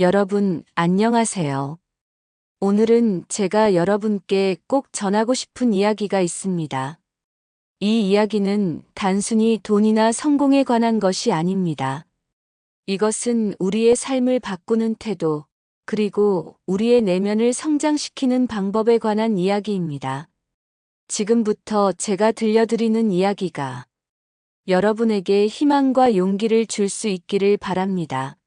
여러분, 안녕하세요. 오늘은 제가 여러분께 꼭 전하고 싶은 이야기가 있습니다. 이 이야기는 단순히 돈이나 성공에 관한 것이 아닙니다. 이것은 우리의 삶을 바꾸는 태도, 그리고 우리의 내면을 성장시키는 방법에 관한 이야기입니다. 지금부터 제가 들려드리는 이야기가 여러분에게 희망과 용기를 줄 수 있기를 바랍니다.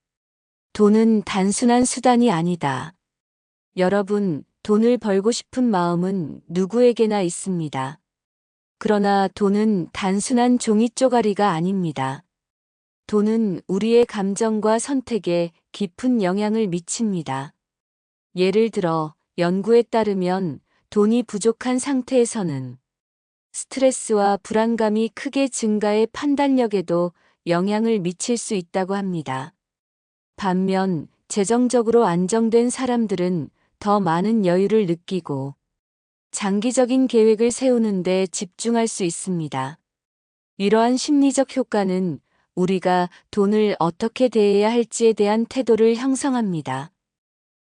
돈은 단순한 수단이 아니다. 여러분, 돈을 벌고 싶은 마음은 누구에게나 있습니다. 그러나 돈은 단순한 종이 쪼가리가 아닙니다. 돈은 우리의 감정과 선택에 깊은 영향을 미칩니다. 예를 들어, 연구에 따르면 돈이 부족한 상태에서는 스트레스와 불안감이 크게 증가해 판단력에도 영향을 미칠 수 있다고 합니다. 반면 재정적으로 안정된 사람들은 더 많은 여유를 느끼고 장기적인 계획을 세우는 데 집중할 수 있습니다. 이러한 심리적 효과는 우리가 돈을 어떻게 대해야 할지에 대한 태도를 형성합니다.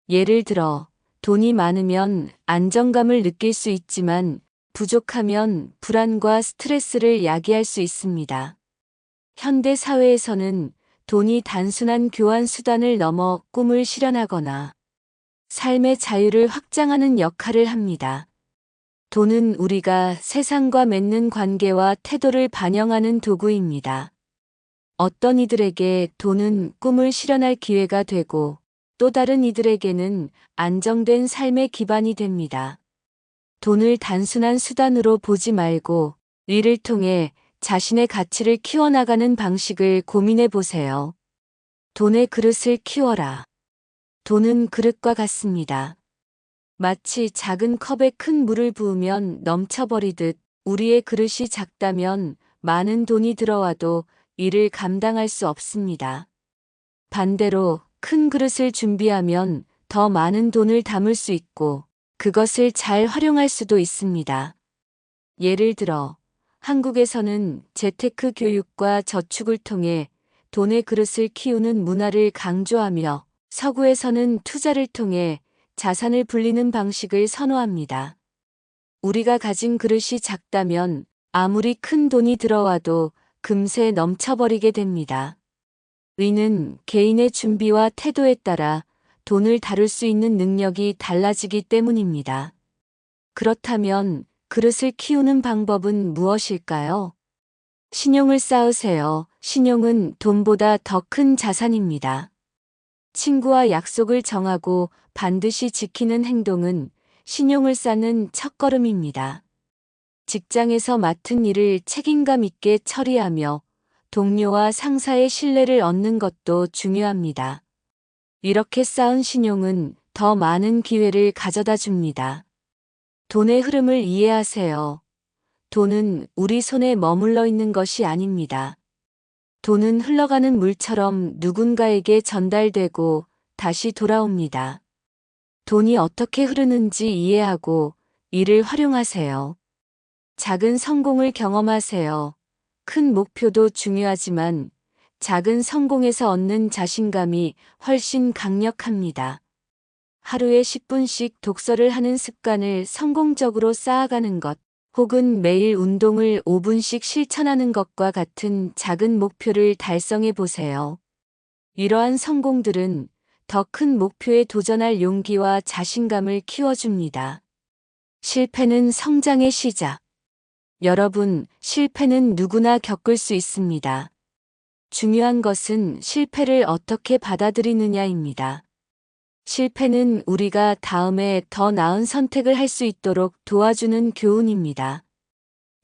예를 들어, 돈이 많으면 안정감을 느낄 수 있지만 부족하면 불안과 스트레스를 야기할 수 있습니다. 현대 사회에서는 돈이 단순한 교환 수단을 넘어 꿈을 실현하거나 삶의 자유를 확장하는 역할을 합니다. 돈은 우리가 세상과 맺는 관계와 태도를 반영하는 도구입니다. 어떤 이들에게 돈은 꿈을 실현할 기회가 되고 또 다른 이들에게는 안정된 삶의 기반이 됩니다. 돈을 단순한 수단으로 보지 말고 이를 통해 자신의 가치를 키워나가는 방식을 고민해 보세요. 돈의 그릇을 키워라. 돈은 그릇과 같습니다. 마치 작은 컵에 큰 물을 부으면 넘쳐버리듯 우리의 그릇이 작다면 많은 돈이 들어와도 이를 감당할 수 없습니다. 반대로 큰 그릇을 준비하면 더 많은 돈을 담을 수 있고 그것을 잘 활용할 수도 있습니다. 예를 들어 한국에서는 재테크 교육과 저축을 통해 돈의 그릇을 키우는 문화를 강조하며 서구에서는 투자를 통해 자산을 불리는 방식을 선호합니다. 우리가 가진 그릇이 작다면 아무리 큰 돈이 들어와도 금세 넘쳐버리게 됩니다. 의는 개인의 준비와 태도에 따라 돈을 다룰 수 있는 능력이 달라지기 때문입니다. 그렇다면 그릇을 키우는 방법은 무엇일까요? 신용을 쌓으세요. 신용은 돈보다 더 큰 자산입니다. 친구와 약속을 정하고 반드시 지키는 행동은 신용을 쌓는 첫걸음입니다. 직장에서 맡은 일을 책임감 있게 처리하며 동료와 상사의 신뢰를 얻는 것도 중요합니다. 이렇게 쌓은 신용은 더 많은 기회를 가져다 줍니다. 돈의 흐름을 이해하세요. 돈은 우리 손에 머물러 있는 것이 아닙니다. 돈은 흘러가는 물처럼 누군가에게 전달되고 다시 돌아옵니다. 돈이 어떻게 흐르는지 이해하고 이를 활용하세요. 작은 성공을 경험하세요. 큰 목표도 중요하지만 작은 성공에서 얻는 자신감이 훨씬 강력합니다. 하루에 10분씩 독서를 하는 습관을 성공적으로 쌓아가는 것, 혹은 매일 운동을 5분씩 실천하는 것과 같은 작은 목표를 달성해 보세요. 이러한 성공들은 더 큰 목표에 도전할 용기와 자신감을 키워줍니다. 실패는 성장의 시작. 여러분, 실패는 누구나 겪을 수 있습니다. 중요한 것은 실패를 어떻게 받아들이느냐입니다. 실패는 우리가 다음에 더 나은 선택을 할 수 있도록 도와주는 교훈입니다.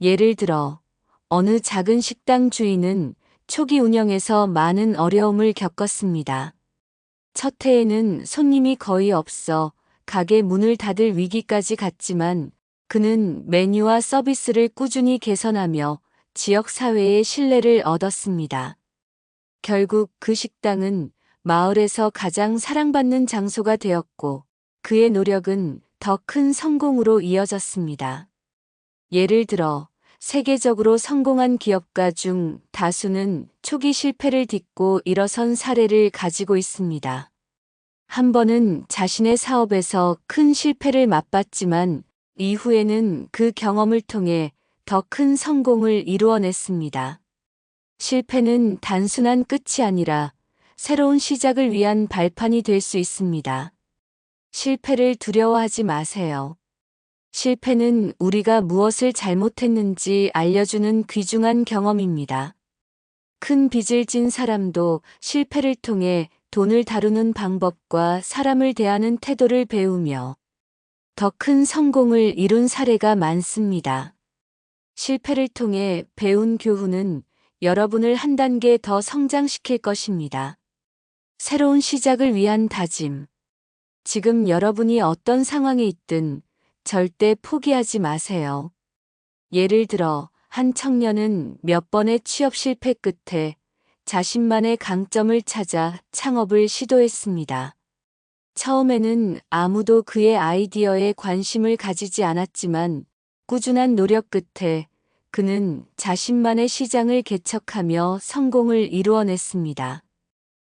예를 들어, 어느 작은 식당 주인은 초기 운영에서 많은 어려움을 겪었습니다. 첫 해에는 손님이 거의 없어 가게 문을 닫을 위기까지 갔지만 그는 메뉴와 서비스를 꾸준히 개선하며 지역 사회의 신뢰를 얻었습니다. 결국 그 식당은 마을에서 가장 사랑받는 장소가 되었고 그의 노력은 더 큰 성공으로 이어졌습니다. 예를 들어 세계적으로 성공한 기업가 중 다수는 초기 실패를 딛고 일어선 사례를 가지고 있습니다. 한 번은 자신의 사업에서 큰 실패를 맛봤지만 이후에는 그 경험을 통해 더 큰 성공을 이루어냈습니다. 실패는 단순한 끝이 아니라 새로운 시작을 위한 발판이 될 수 있습니다. 실패를 두려워하지 마세요. 실패는 우리가 무엇을 잘못했는지 알려주는 귀중한 경험입니다. 큰 빚을 진 사람도 실패를 통해 돈을 다루는 방법과 사람을 대하는 태도를 배우며 더 큰 성공을 이룬 사례가 많습니다. 실패를 통해 배운 교훈은 여러분을 한 단계 더 성장시킬 것입니다. 새로운 시작을 위한 다짐. 지금 여러분이 어떤 상황에 있든 절대 포기하지 마세요. 예를 들어, 한 청년은 몇 번의 취업 실패 끝에 자신만의 강점을 찾아 창업을 시도했습니다. 처음에는 아무도 그의 아이디어에 관심을 가지지 않았지만 꾸준한 노력 끝에 그는 자신만의 시장을 개척하며 성공을 이루어냈습니다.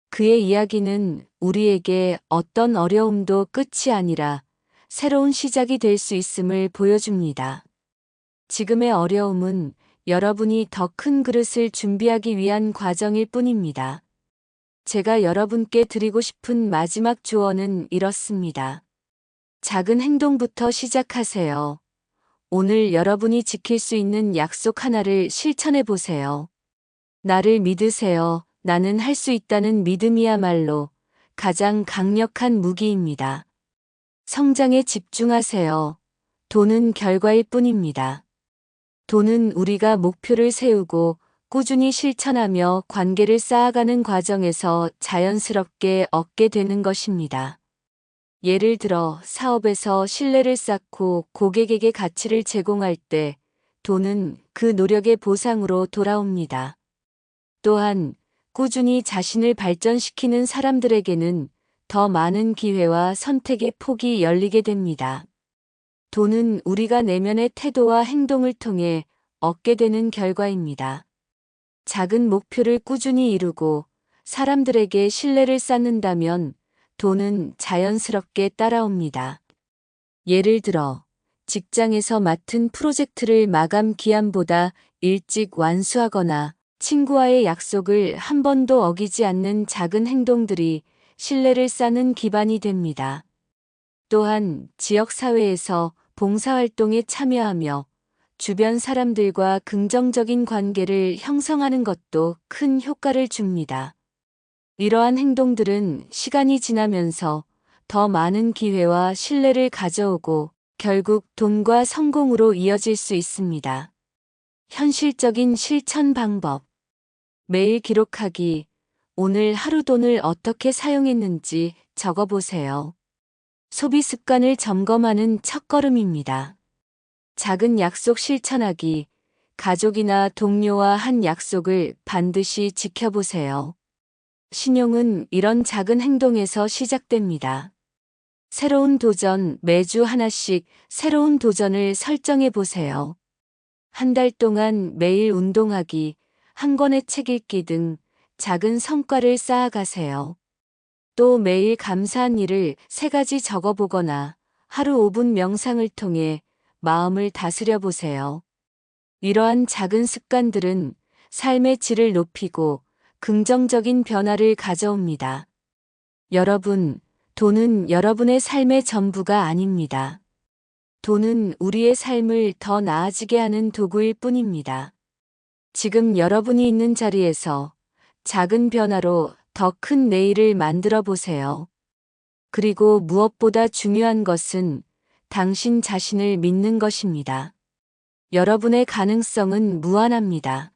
그의 이야기는 우리에게 어떤 어려움도 끝이 아니라 새로운 시작이 될 수 있음을 보여줍니다. 지금의 어려움은 여러분이 더 큰 그릇을 준비하기 위한 과정일 뿐입니다. 제가 여러분께 드리고 싶은 마지막 조언은 이렇습니다. 작은 행동부터 시작하세요. 오늘 여러분이 지킬 수 있는 약속 하나를 실천해 보세요. 나를 믿으세요. 나는 할 수 있다는 믿음이야말로 가장 강력한 무기입니다. 성장에 집중하세요. 돈은 결과일 뿐입니다. 돈은 우리가 목표를 세우고 꾸준히 실천하며 관계를 쌓아가는 과정에서 자연스럽게 얻게 되는 것입니다. 예를 들어 사업에서 신뢰를 쌓고 고객에게 가치를 제공할 때 돈은 그 노력의 보상으로 돌아옵니다. 또한 꾸준히 자신을 발전시키는 사람들에게는 더 많은 기회와 선택의 폭이 열리게 됩니다. 돈은 우리가 내면의 태도와 행동을 통해 얻게 되는 결과입니다. 작은 목표를 꾸준히 이루고 사람들에게 신뢰를 쌓는다면 돈은 자연스럽게 따라옵니다. 예를 들어 직장에서 맡은 프로젝트를 마감 기한보다 일찍 완수하거나 친구와의 약속을 한 번도 어기지 않는 작은 행동들이 신뢰를 쌓는 기반이 됩니다. 또한 지역사회에서 봉사활동에 참여하며 주변 사람들과 긍정적인 관계를 형성하는 것도 큰 효과를 줍니다. 이러한 행동들은 시간이 지나면서 더 많은 기회와 신뢰를 가져오고 결국 돈과 성공으로 이어질 수 있습니다. 현실적인 실천 방법. 매일 기록하기, 오늘 하루 돈을 어떻게 사용했는지 적어보세요. 소비 습관을 점검하는 첫걸음입니다. 작은 약속 실천하기, 가족이나 동료와 한 약속을 반드시 지켜보세요. 신용은 이런 작은 행동에서 시작됩니다. 새로운 도전, 매주 하나씩 새로운 도전을 설정해 보세요. 한 달 동안 매일 운동하기, 한 권의 책 읽기 등 작은 성과를 쌓아가세요. 또 매일 감사한 일을 세 가지 적어보거나 하루 5분 명상을 통해 마음을 다스려 보세요. 이러한 작은 습관들은 삶의 질을 높이고 긍정적인 변화를 가져옵니다. 여러분, 돈은 여러분의 삶의 전부가 아닙니다. 돈은 우리의 삶을 더 나아지게 하는 도구일 뿐입니다. 지금 여러분이 있는 자리에서 작은 변화로 더 큰 내일을 만들어 보세요. 그리고 무엇보다 중요한 것은 당신 자신을 믿는 것입니다. 여러분의 가능성은 무한합니다.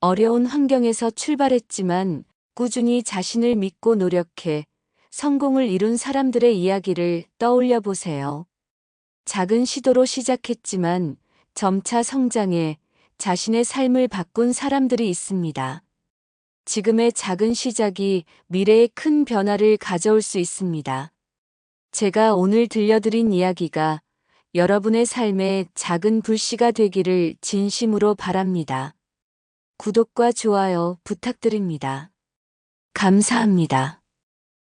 어려운 환경에서 출발했지만 꾸준히 자신을 믿고 노력해 성공을 이룬 사람들의 이야기를 떠올려 보세요. 작은 시도로 시작했지만 점차 성장해 자신의 삶을 바꾼 사람들이 있습니다. 지금의 작은 시작이 미래의 큰 변화를 가져올 수 있습니다. 제가 오늘 들려드린 이야기가 여러분의 삶에 작은 불씨가 되기를 진심으로 바랍니다. 구독과 좋아요 부탁드립니다. 감사합니다.